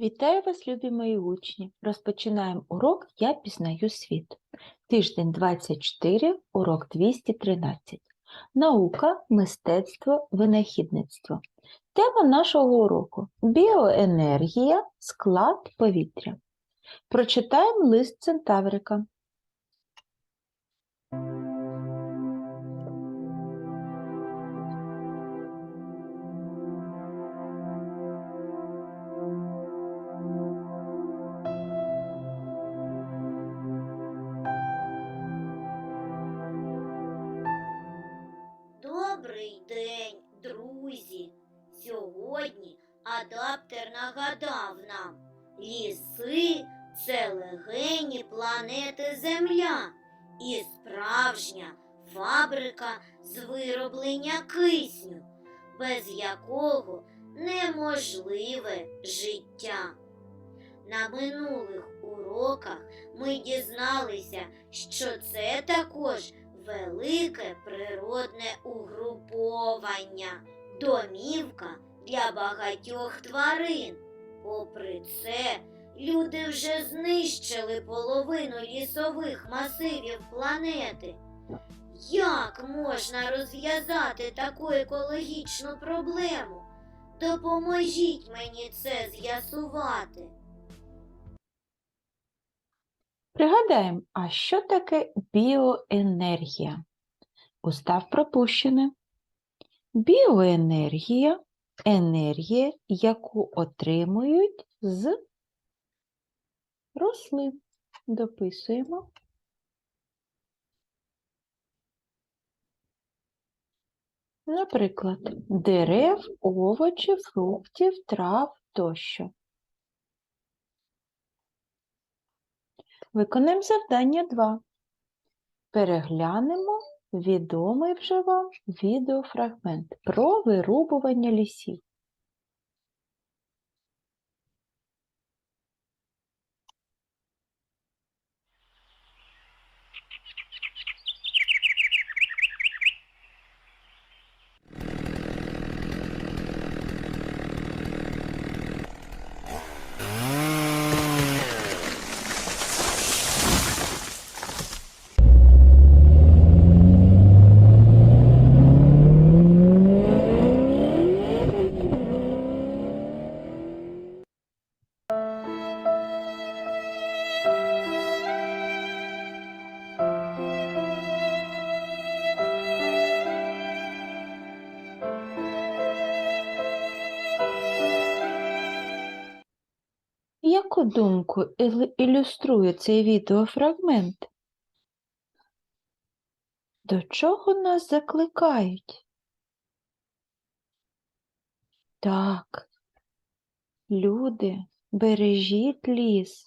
Вітаю вас, любі мої учні! Розпочинаємо урок Я пізнаю світ. Тиждень 24, урок 213. Наука, мистецтво, винахідництво. Тема нашого уроку біоенергія, склад повітря. Прочитаємо лист Центаврика. Нагадав нам, ліси це легені планети Земля і справжня фабрика з вироблення кисню, без якого неможливе життя. На минулих уроках ми дізналися, що це також велике природне угруповання, домівка для багатьох тварин. Попри це, люди вже знищили половину лісових масивів планети. Як можна розв'язати таку екологічну проблему? Допоможіть мені це з'ясувати. Пригадаємо, а що таке біоенергія? Устав пропущений. Біоенергія енергія, яку отримують з рослин. Дописуємо. Наприклад, дерев, овочів, фруктів, трав тощо. Виконаємо завдання 2. Переглянемо відомий вже вам відеофрагмент про вирубування лісів. Яку думку ілю- ілюструє цей відеофрагмент? До чого нас закликають? Так, люди, бережіть ліс.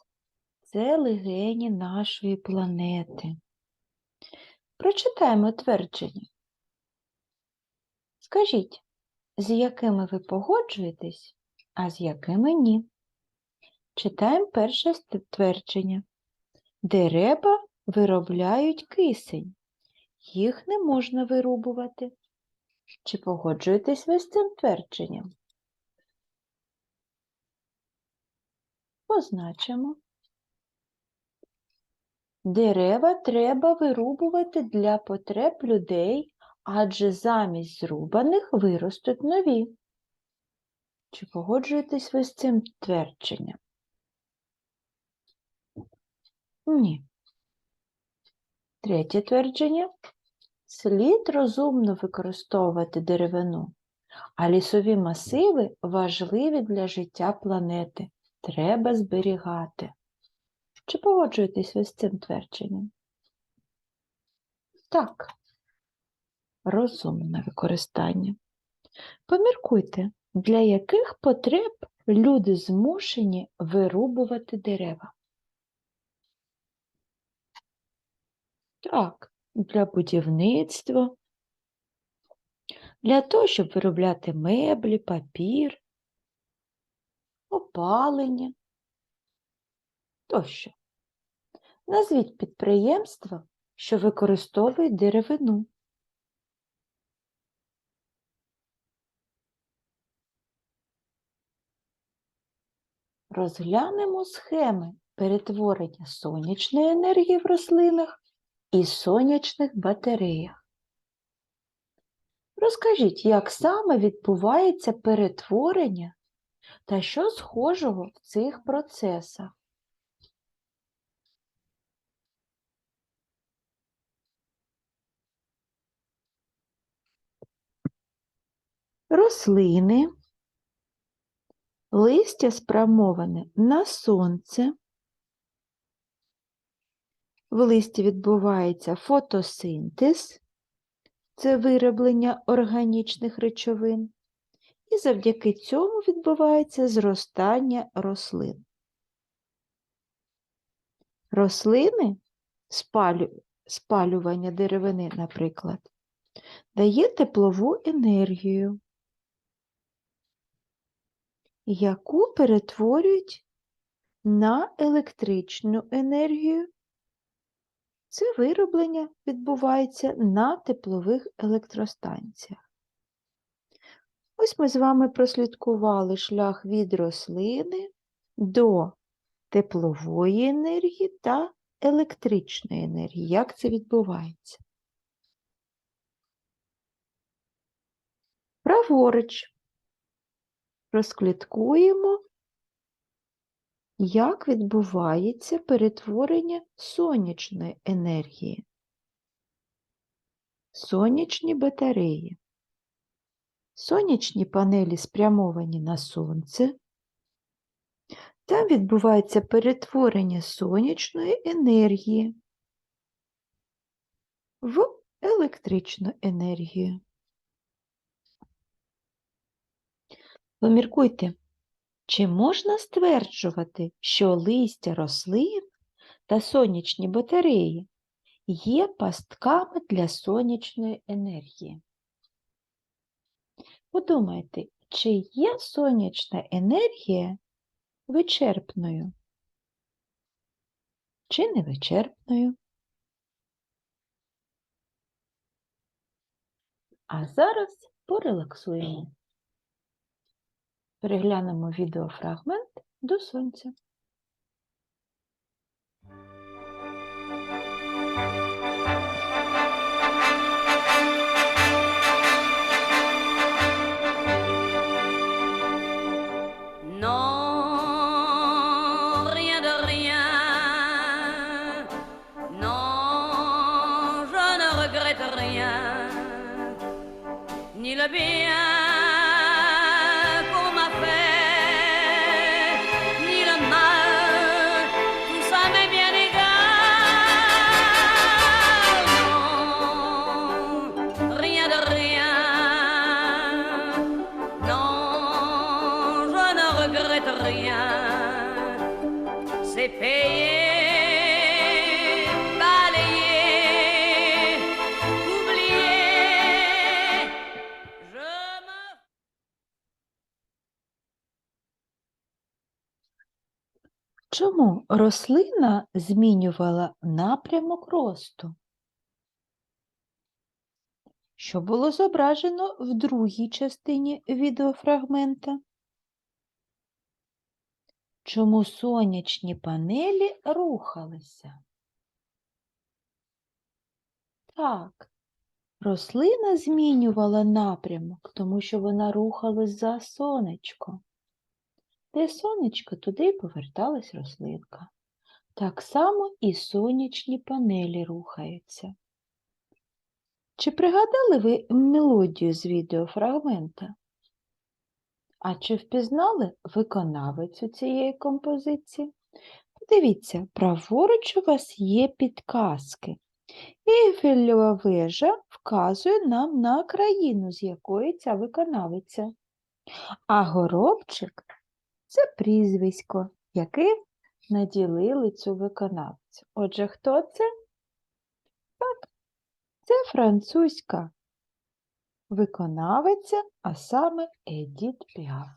Це легені нашої планети. Прочитаємо твердження. Скажіть, з якими ви погоджуєтесь, а з якими ні? Читаємо перше ст- твердження. Дерева виробляють кисень. Їх не можна вирубувати. Чи погоджуєтесь ви з цим твердженням? Позначимо. Дерева треба вирубувати для потреб людей, адже замість зрубаних виростуть нові. Чи погоджуєтесь ви з цим твердженням? Ні. Третє твердження. Слід розумно використовувати деревину, а лісові масиви важливі для життя планети. Треба зберігати. Чи погоджуєтесь ви з цим твердженням? Так. Розумне використання. Поміркуйте, для яких потреб люди змушені вирубувати дерева. Так, для будівництва, для того, щоб виробляти меблі, папір, опалення тощо. Назвіть підприємства, що використовують деревину. розглянемо схеми перетворення сонячної енергії в рослинах і сонячних батареях. Розкажіть, як саме відбувається перетворення та що схожого в цих процесах? Рослини, листя спрямоване на сонце. В листі відбувається фотосинтез, це вироблення органічних речовин, і завдяки цьому відбувається зростання рослин. Рослини, спалю- спалювання деревини, наприклад, дає теплову енергію, яку перетворюють на електричну енергію. Це вироблення відбувається на теплових електростанціях. Ось ми з вами прослідкували шлях від рослини до теплової енергії та електричної енергії. Як це відбувається? Праворуч розкліткуємо, як відбувається перетворення сонячної енергії. Сонячні батареї. Сонячні панелі спрямовані на сонце. Там відбувається перетворення сонячної енергії в електричну енергію. Поміркуйте, чи можна стверджувати, що листя рослин та сонячні батареї є пастками для сонячної енергії? Подумайте, чи є сонячна енергія вичерпною? Чи невичерпною? А зараз порелаксуємо. Переглянемо відеофрагмент до сонця. Rien. Ni le bien Чому рослина змінювала напрямок росту? Що було зображено в другій частині відеофрагмента? Чому сонячні панелі рухалися? Так, рослина змінювала напрямок, тому що вона рухалась за сонечко. Де сонечко, туди поверталась рослинка. Так само і сонячні панелі рухаються. Чи пригадали ви мелодію з відеофрагмента? А чи впізнали виконавицю цієї композиції? Подивіться, праворуч у вас є підказки. Ейфелева вежа вказує нам на країну, з якої ця виконавиця. А горобчик це прізвисько, яким наділили цю виконавцю. Отже, хто це? Так, це французька виконавиця, а саме Едіт Піаф.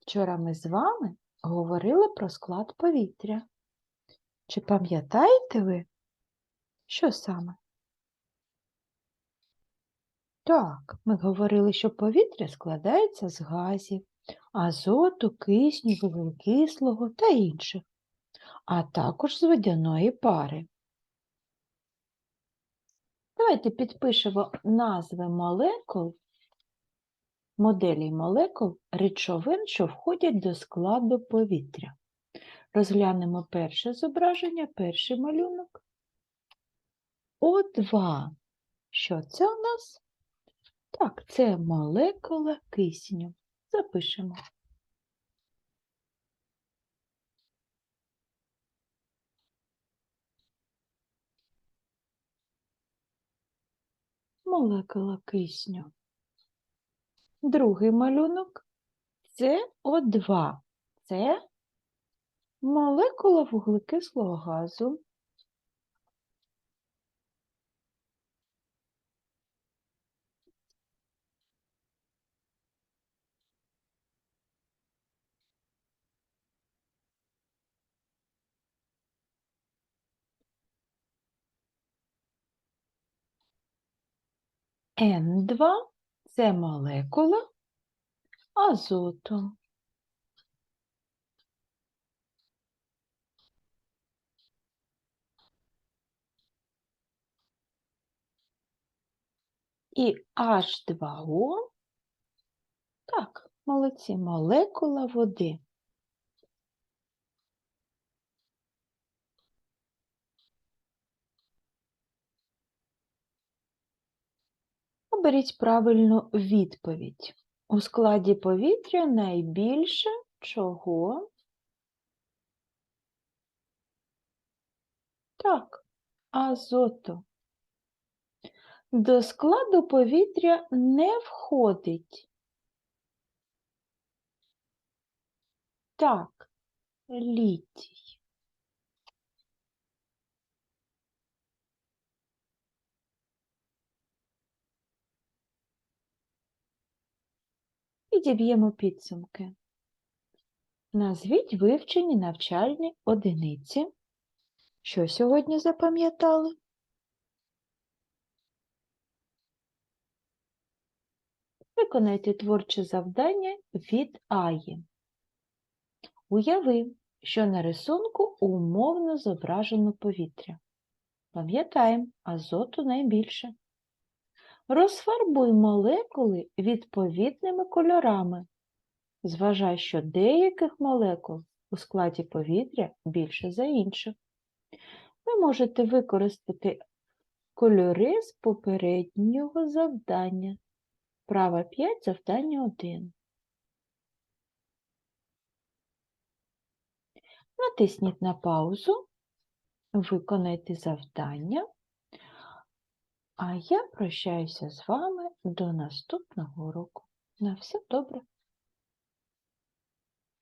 Вчора ми з вами говорили про склад повітря. Чи пам'ятаєте ви, що саме? Так, ми говорили, що повітря складається з газів, азоту, кисню, вуглекислого та інших, а також з водяної пари. Давайте підпишемо назви молекул, моделей молекул речовин, що входять до складу повітря. Розглянемо перше зображення, перший малюнок. О2. Що це у нас? Так, це молекула кисню. Запишемо. Молекула кисню. Другий малюнок це О2. Це молекула вуглекислого газу. N2 це молекула азоту. І H2O, так, молодці, молекула води. Оберіть правильну відповідь. У складі повітря найбільше чого? Так, азоту. До складу повітря не входить. Так, літій. Підіб'ємо підсумки. Назвіть вивчені навчальні одиниці. Що сьогодні запам'ятали? Виконайте творче завдання від Аї. Уяви, що на рисунку умовно зображено повітря. Пам'ятаємо, азоту найбільше. Розфарбуй молекули відповідними кольорами. Зважай, що деяких молекул у складі повітря більше за інших. Ви можете використати кольори з попереднього завдання. Права 5, завдання 1. Натисніть на паузу, виконайте завдання, а я прощаюся з вами до наступного уроку. На все добре!